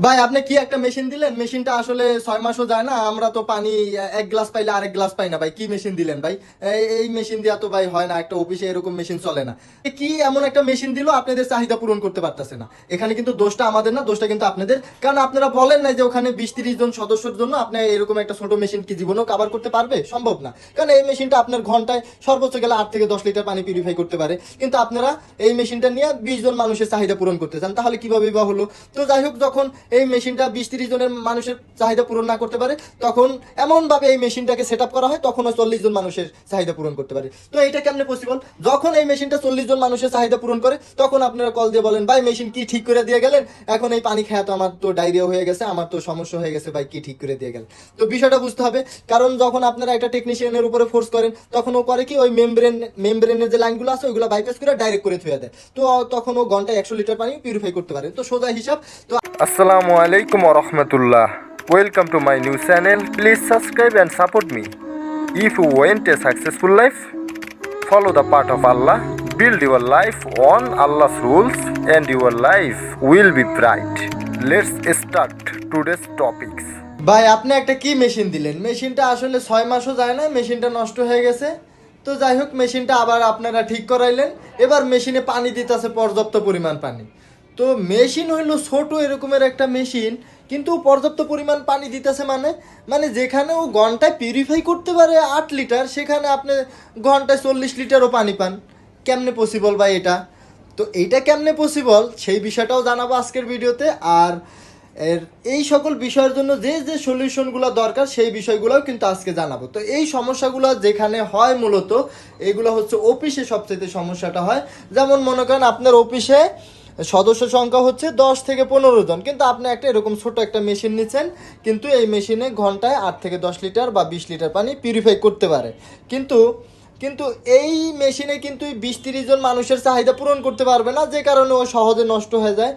ভাই, আপনি কি একটা মেশিন দিলেন? মেশিনটা আসলে ছয় মাসও যায় না, আমরা তো পানি, এক গ্লাস পাইলে আরেক গ্লাস পাই না ভাই। কি মেশিন দিলেন ভাই? এই- মেশিন দিয়া তো ভাই হয় না, একটা অফিসে এরকম মেশিন চলে না। কি এমন একটা মেশিন দিল, আপনাদের চাহিদা পূরণ করতে পারতেছে না। এখানে কিন্তু দোষটা আমাদের না, দোষটা কিন্তু আপনাদের। কারণ আপনারা বলেন না যে ওখানে বিশ তিরিশ জন সদস্যের জন্য আপনি এরকম একটা ছোট মেশিন কি জীবনেও কাভার করতে পারবে? সম্ভব না। কারণ এই মেশিনটা আপনার ঘন্টায় সর্বোচ্চ গেলে আট থেকে দশ লিটার পানি পিউরিফাই করতে পারে। কিন্তু আপনারা এই মেশিনটা নিয়ে বিশ জন মানুষের চাহিদা পূরণ করতে চান, তাহলে কীভাবে বা হলো? তো যাই হোক, যখন এই মেশিনটা বিশ তিরিশ জনের মানুষের চাহিদা পূরণ না করতে পারে, তখন এমন ভাবে এই মেশিনটাকে সেট করা হয় তখন চল্লিশ জন মানুষের চাহিদা পূরণ করতে পারে। তো এটা কেমনে পসিবল যখন এই মেশিনটা চল্লিশ জন মানুষের চাহিদা পূরণ করে, তখন আপনারা কল দিয়ে বলেন, ভাই, মেশিন কি ঠিক করে দিয়ে গেলেন? এখন এই পানি খাওয়া তো আমার তো ডায়রিয়া হয়ে গেছে, আমার তো সমস্যা হয়ে গেছে, ভাই, কি ঠিক করে দিয়ে গেল তো বিষয়টা বুঝতে হবে, কারণ যখন আপনারা একটা টেকনিশিয়ানের উপরে ফোর্স করেন, তখন ও করে কি, ওই মেমব্রেন মেমব্রেনের যে লাইনগুলো আছে, ওইগুলো বাইপাস করে ডাইরেক্ট করে থুয়ে দেয়। তো তখন ও ঘন্টায় একশো লিটার পানি পিউরিফাই করতে পারে। তো সোজা হিসাব, তো আসসালামু আলাইকুম রহমতুল্লাহ। Welcome to my new channel please subscribe and support me if you went a successful life follow the part of Allah build your life on Allah rules and your life will be bright let's start today's topics ভাই, আপনি একটা কি machine দিলেন? মেশিনটা আসলে ছয় মাসও যায় না, মেশিনটা নষ্ট হয়ে গেছে। তো যাই হোক, মেশিনটা আবার আপনারা ঠিক করাইলেন। এবার মেশিনে পানি দিতেছে পর্যাপ্ত পরিমাণ পানি। তো মেশিন হইল ছোট এরকমের একটা মেশিন, কিন্তু পর্যাপ্ত পরিমাণ পানি দিতেছে মানে মানে যেখানে ও ঘন্টায় পিউরিফাই করতে পারে আট লিটার, সেখানে আপনি ঘন্টায় চল্লিশ লিটারও পানি পান। কেমনে পসিবল বা এটা? তো এইটা কেমনে পসিবল সেই বিষয়টাও জানাব আজকের ভিডিওতে। আর এর এই সকল বিষয়ের জন্য যে যে সলিউশনগুলো দরকার, সেই বিষয়গুলোও কিন্তু আজকে জানাব। তো এই সমস্যাগুলো যেখানে হয় মূলত, এগুলো হচ্ছে অফিসে সবচেয়ে সমস্যাটা হয়। যেমন মনে করেন আপনার অফিসে সদস্য সংখ্যা হচ্ছে দশ থেকে পনেরো জন। কিন্তু আপনি একটা এরকম ছোট একটা মেশিন নিচ্ছেন, কিন্তু এই মেশিনে ঘন্টায় আট থেকে দশ লিটার বা বিশ লিটার পানি পিউরিফাই করতে পারে। কিন্তু কিন্তু এই মেশিনে কিন্তু বিশ তিরিশ জন মানুষের চাহিদা পূরণ করতে পারবে না, যে কারণে ও সহজে নষ্ট হয়ে যায়।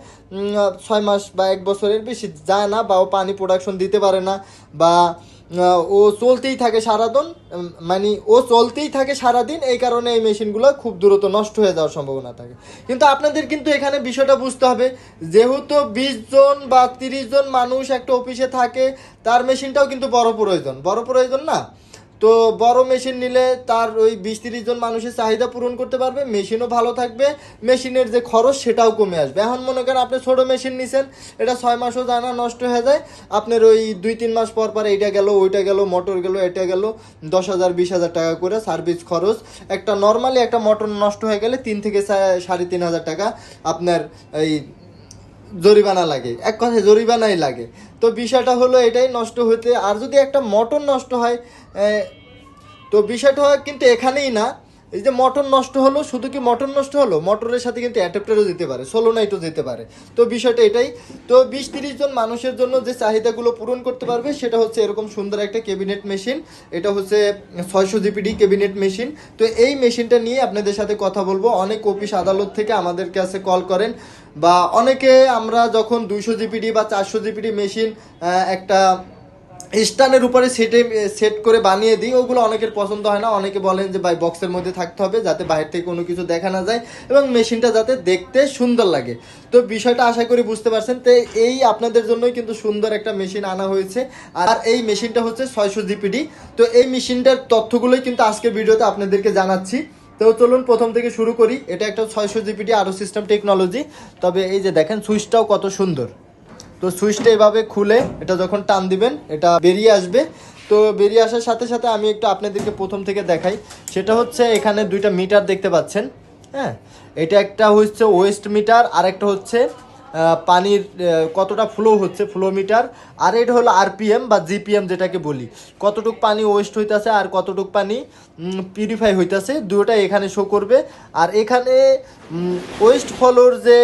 ছয় মাস বা এক বছরের বেশি যায় না বা ও পানি প্রোডাকশন দিতে পারে না বা ও চলতেই থাকে সারাদিন মানে ও চলতেই থাকে সারাদিন, এই কারণে এই মেশিনগুলো খুব দ্রুত নষ্ট হয়ে যাওয়ার সম্ভাবনা থাকে। কিন্তু আপনাদের কিন্তু এখানে বিষয়টা বুঝতে হবে, যেহেতু বিশ জন বা তিরিশ জন মানুষ একটা অফিসে থাকে, তার মেশিনটাও কিন্তু বড় প্রয়োজন। বড় প্রয়োজন না? তো বড় মেশিন নিলে তার ওই বিশ তিরিশ জন মানুষের চাহিদা পূরণ করতে পারবে, মেশিনও ভালো থাকবে, মেশিনের যে খরচ সেটাও কমে আসবে। এখন মনে করেন আপনি ছোট মেশিন নিছেন, এটা ছয় মাসও যায় না, নষ্ট হয়ে যায়, আপনার ওই দুই তিন মাস পর পর এইটা গেল, ওইটা গেল, মোটর গেল, এটা গেল, দশ হাজার, বিশ হাজার টাকা করে সার্ভিস খরচ। একটা নর্মালি একটা মোটর নষ্ট হয়ে গেলে তিন থেকে সাড়ে তিন হাজার টাকা আপনার এই জরিমানা লাগে, এক কথায় জরিমানাই লাগে। তো বিষয়টা হলো এটাই, নষ্ট হতে আর যদি একটা মটন নষ্ট হয় তো বিষয়টা কিন্তু এখানেই না। এই যে মটন নষ্ট হলো, শুধু কি মটন নষ্ট হলো? মটরের সাথে কিন্তু অ্যাডাপ্টারও দিতে পারে সোলোনাইটও দিতে পারে। তো বিষয়টা এটাই। তো বিশ তিরিশ জন মানুষের জন্য যে চাহিদাগুলো পূরণ করতে পারবে, সেটা হচ্ছে এরকম সুন্দর একটা ক্যাবিনেট মেশিন এটা হচ্ছে ছয়শো জিপিডি ক্যাবিনেট মেশিন তো এই মেশিনটা নিয়ে আপনাদের সাথে কথা বলব। অনেক অফিস আদালত থেকে আমাদের কাছে কল করেন। বা অনেকে আমরা যখন দুইশো জিপিডি বা চারশো জিপিডি মেশিন একটা স্টানের উপরে সেটে, সেট করে বানিয়ে দিই। ওগুলো অনেকের পছন্দ হয় না। অনেকে বলেন যে, ভাই বক্সের মধ্যে থাকতে হবে যাতে বাইরে থেকে কোনো কিছু দেখা না যায় এবং মেশিনটা যাতে দেখতে সুন্দর লাগে। তো বিষয়টা আশা করি বুঝতে পারছেন। তো এই আপনাদের জন্যই কিন্তু সুন্দর একটা মেশিন আনা হয়েছে। আর এই মেশিনটা হচ্ছে ছয়শো জিপিডি। তো এই মেশিনটার তথ্যগুলোই কিন্তু আজকের ভিডিওতে আপনাদেরকে জানাচ্ছি। তো চলুন প্রথম থেকে শুরু করি। এটা একটা ছয়শো জিপিডি আরও সিস্টেম টেকনোলজি। তবে এই যে দেখেন, সুইচটাও কত সুন্দর। তো সুইচটা এভাবে খুলে এটা যখন টান দিবেন, এটা বেরিয়ে আসবে। তো বেরিয়ে আসার সাথে সাথে আমি একটু আপনাদেরকে প্রথম থেকে দেখাই। সেটা হচ্ছে এখানে দুইটা মিটার দেখতে পাচ্ছেন হ্যাঁ? এটা একটা হচ্ছে ওয়েস্ট মিটার আর একটা হচ্ছে পানির কতটা ফ্লো হচ্ছে ফ্লো মিটার আর এটা হলো আরপিএম বা জিপিএম যেটাকে বলি। কতটুক পানি ওয়েস্ট হইতেছে আর কতটুক পানি পিউরিফাই হইতেছে দুটোটা এখানে শো করবে। আর এখানে ওয়েস্ট ফলোর যে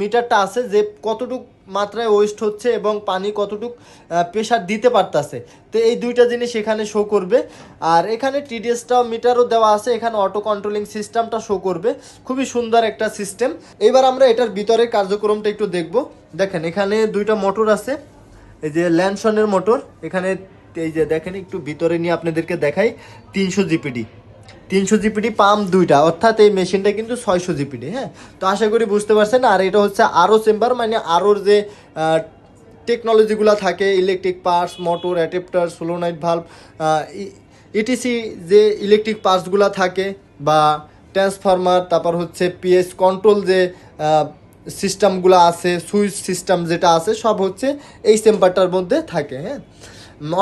মিটারটা আছে যে কতটুক মাত্রায় ওয়েস্ট হচ্ছে এবং পানি কতটুক প্রেশার দিতে পারতাছে। তো এই দুইটা জিনিস এখানে শো করবে। আর এখানে টিডিএসটাও মিটারও দেওয়া আছে, এখানে অটো কন্ট্রোলিং সিস্টেমটা শো করবে। খুবই সুন্দর একটা সিস্টেম এবার আমরা এটার ভিতরে কার্যক্রমটা একটু দেখব। দেখেন, এখানে দুইটা মোটর আছে, এই যে ল্যান্ডসনের মোটর এখানে এই যে দেখেন, একটু ভিতরে নিয়ে আপনাদেরকে দেখাই। তিনশো জিপিডি তিনশো জিপিডি পাম্প দুইটা, অর্থাৎ এই মেশিনটা কিন্তু ছয়শো জিপিডি হ্যাঁ? তো আশা করি বুঝতে পারছেন, আর এটা হচ্ছে আরও চেম্বার মানে আরোর যে টেকনোলজিগুলো থাকে electric parts motor adapter solenoid valve ETC যে ইলেকট্রিক পার্টসগুলো থাকে, বা ট্রান্সফরমার তারপর হচ্ছে পিএস কন্ট্রোল যে সিস্টেমগুলো আছে সুইচ সিস্টেম যেটা আছে, সব হচ্ছে এই চেম্বারটার মধ্যে থাকে হ্যাঁ?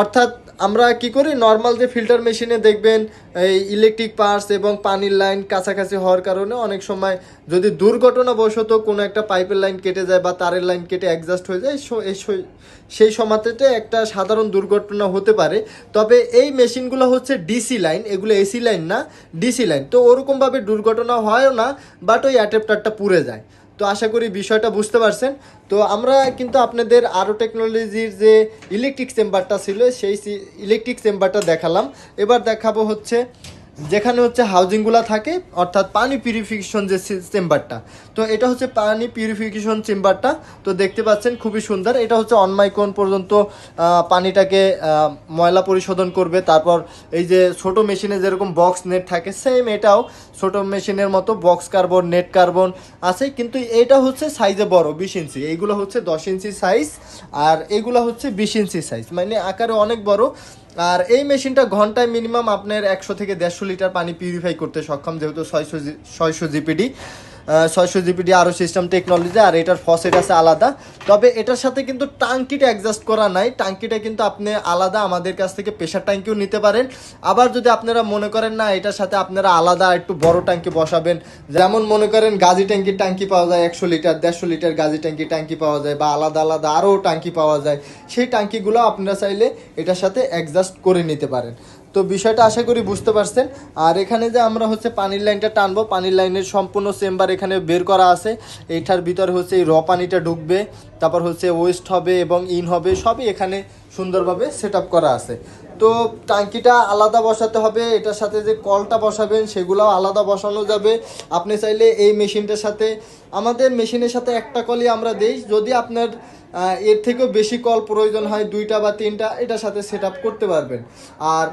অর্থাৎ আমরা কি করি? নর্মাল যে ফিল্টার মেশিনে দেখবেন, এই ইলেকট্রিক পার্টস এবং পানির লাইন কাছাকাছি হওয়ার কারণে অনেক সময় যদি দুর্ঘটনাবশত কোনো একটা পাইপের লাইন কেটে যায় বা তারের লাইন কেটে অ্যাডজাস্ট হয়ে যায় সই- সময়তে একটা সাধারণ দুর্ঘটনা হতে পারে। তবে এই মেশিনগুলো হচ্ছে ডিসি লাইন এগুলো এসি লাইন না ডিসি লাইন তো ওরকমভাবে দুর্ঘটনা হয়ও না বাট ওই অ্যাডাপ্টারটা পুড়ে যায়। তো আশা করি বিষয়টা বুঝতে পারছেন। তো আমরা কিন্তু আপনাদের আরও টেকনোলজির যে ইলেকট্রিক চেম্বারটা ছিল, সেই ইলেকট্রিক চেম্বারটা দেখালাম। এবার দেখাবো হচ্ছে যেখানে হচ্ছে হাউজিংগুলো থাকে, অর্থাৎ পানি পিউরিফিকেশন যে চেম্বারটা তো এটা হচ্ছে পানি পিউরিফিকেশন চেম্বারটা তো দেখতে পাচ্ছেন খুবই সুন্দর। এটা হচ্ছে অনমাইকন পর্যন্ত পানিটাকে ময়লা পরিশোধন করবে। তারপর এই যে ছোট মেশিনে যেরকম বক্স নেট থাকে সেম এটাও ছোট মেশিনের মতো বক্স কার্বন নেট কার্বন আছে। কিন্তু এটা হচ্ছে সাইজে বড়, বিশ ইঞ্চি। এইগুলো হচ্ছে দশ ইঞ্চি সাইজ আর এগুলো হচ্ছে বিশ ইঞ্চি সাইজ মানে আকারে অনেক বড়। আর এই মেশিনটা ঘন্টায় মিনিমাম আপনার একশো থেকে দেড়শো লিটার পানি পিউরিফাই করতে সক্ষম, যেহেতু ছয়শো ছয়শো জিপিডি। ছয়শো জিপিডি আরও সিস্টেম টেকনোলজি আর এটার ফসেট আছে আলাদা। তবে এটার সাথে কিন্তু টাঙ্কিটা অ্যাডজাস্ট করা নাই। টাঙ্কিটা কিন্তু আপনি আলাদা আমাদের কাছ থেকে প্রেশার ট্যাঙ্কিও নিতে পারেন। আবার যদি আপনারা মনে করেন না, এটার সাথে আপনারা আলাদা একটু বড় ট্যাঙ্কি বসাবেন। যেমন মনে করেন গাজি ট্যাঙ্কির ট্যাঙ্কি পাওয়া যায় একশো লিটার, দেড়শো লিটার গাজি ট্যাঙ্কি ট্যাঙ্কি পাওয়া যায় বা আলাদা আলাদা আরও ট্যাঙ্কি পাওয়া যায়। সেই ট্যাঙ্কিগুলো আপনারা চাইলে এটার সাথে অ্যাডজাস্ট করে নিতে পারেন। তো বিষয়টা আশা করি বুঝতে পারছেন। আর এখানে যে আমরা হচ্ছে পানির লাইনটা টানবো, পানির লাইনের সম্পূর্ণ চেম্বার এখানে বের করা আছে। এইটার ভিতরে হচ্ছে এই র পানিটা ঢুকবে, তারপর হচ্ছে ওয়েস্ট হবে এবং ইন হবে, সবই এখানে সুন্দরভাবে সেট করা আছে। তো টাঙ্কিটা আলাদা বসাতে হবে, এটার সাথে যে কলটা বসাবেন সেগুলোও আলাদা বসানো যাবে। আপনি চাইলে এই মেশিনটার সাথে, আমাদের মেশিনের সাথে একটা কলই আমরা দেই, যদি আপনার এর থেকেও বেশি কল প্রয়োজন হয়, দুইটা বা তিনটা, এটার সাথে সেট করতে পারবেন। আর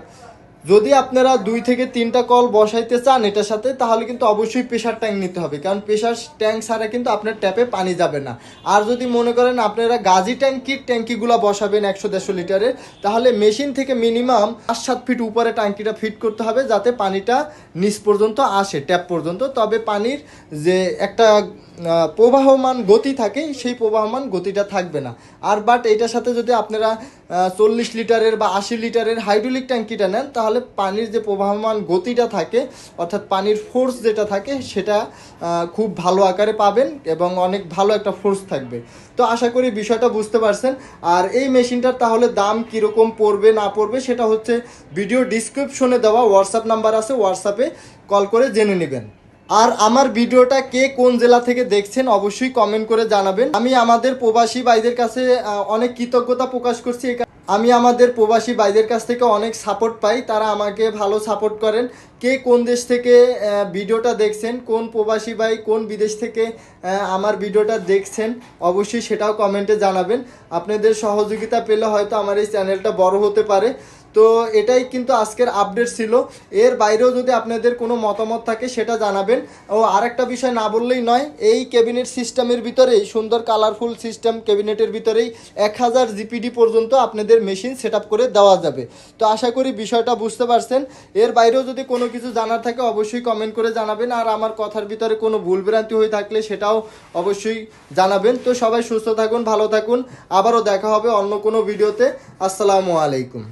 যদি আপনারা দুই থেকে তিনটা কল বসাইতে চান এটার সাথে, তাহলে কিন্তু অবশ্যই প্রেশার ট্যাঙ্ক নিতে হবে। কারণ প্রেশার ট্যাঙ্ক ছাড়া কিন্তু আপনার ট্যাপে পানি যাবে না। আর যদি মনে করেন আপনারা গাজি ট্যাঙ্কির ট্যাঙ্কিগুলো বসাবেন একশো দেড়শো লিটারের, তাহলে মেশিন থেকে মিনিমাম পাঁচ সাত ফিট উপরে ট্যাঙ্কিটা ফিট করতে হবে, যাতে পানিটা নিচ পর্যন্ত আসে ট্যাপ পর্যন্ত। তবে পানির যে একটা প্রবাহমান গতি থাকে, সেই প্রবাহমান গতিটা থাকবে না। আর বাট এটার সাথে যদি আপনারা চল্লিশ লিটারের বা আশি লিটারের হাইড্রোলিক ট্যাঙ্কিটা নেন, তাহলে পানির যে প্রবাহমান গতিটা থাকে, অর্থাৎ পানির ফোর্স যেটা থাকে, সেটা খুব ভালো আকারে পাবেন এবং অনেক ভালো একটা ফোর্স থাকবে। তো আশা করি বিষয়টা বুঝতে পারছেন। আর এই মেশিনটার তাহলে দাম কীরকম পড়বে, না পড়বে, সেটা হচ্ছে ভিডিও ডিসক্রিপশনে দেওয়া হোয়াটসঅ্যাপ নাম্বার আছে হোয়াটসঅ্যাপে কল করে জেনে নেবেন। আর আমার ভিডিওটা কে কোন জেলা থেকে দেখছেন অবশ্যই কমেন্ট করে জানাবেন। আমি আমাদের প্রবাসী ভাইদের কাছে অনেক কৃতজ্ঞতা প্রকাশ করছি। আমি আমাদের প্রবাসী ভাইদের কাছ থেকে অনেক সাপোর্ট পাই। তারা আমাকে ভালো সাপোর্ট করেন। কে কোন দেশ থেকে ভিডিওটা দেখছেন, কোন প্রবাসী ভাই কোন বিদেশ থেকে আমার ভিডিওটা দেখছেন, অবশ্যই সেটাও কমেন্টে জানাবেন। আপনাদের সহযোগিতা পেলে হয়তো আমার এই চ্যানেলটা বড় হতে পারে। তো এটাই কিন্তু আজকের আপডেট ছিল। এর বাইরেও যদি আপনাদের কোনো মতামত থাকে, সেটা জানাবেন। ও আরেকটা বিষয় না বললেই নয়, এই ক্যাবিনেট সিস্টেমের ভিতরেই, সুন্দর কালারফুল সিস্টেম ক্যাবিনেটের ভিতরেই এক হাজার জিপিডি পর্যন্ত আপনাদের মেশিন সেট করে দেওয়া যাবে। তো আশা করি বিষয়টা বুঝতে পারছেন। এর বাইরেও যদি কোনো কিছু জানার থাকে, অবশ্যই কমেন্ট করে জানাবেন। আর আমার কথার ভিতরে কোনো ভুলভ্রান্তি হয়ে থাকলে সেটাও অবশ্যই জানাবেন। তো সবাই সুস্থ থাকুন, ভালো থাকুন। আবারও দেখা হবে অন্য কোনো ভিডিওতে আসসালামু আলাইকুম।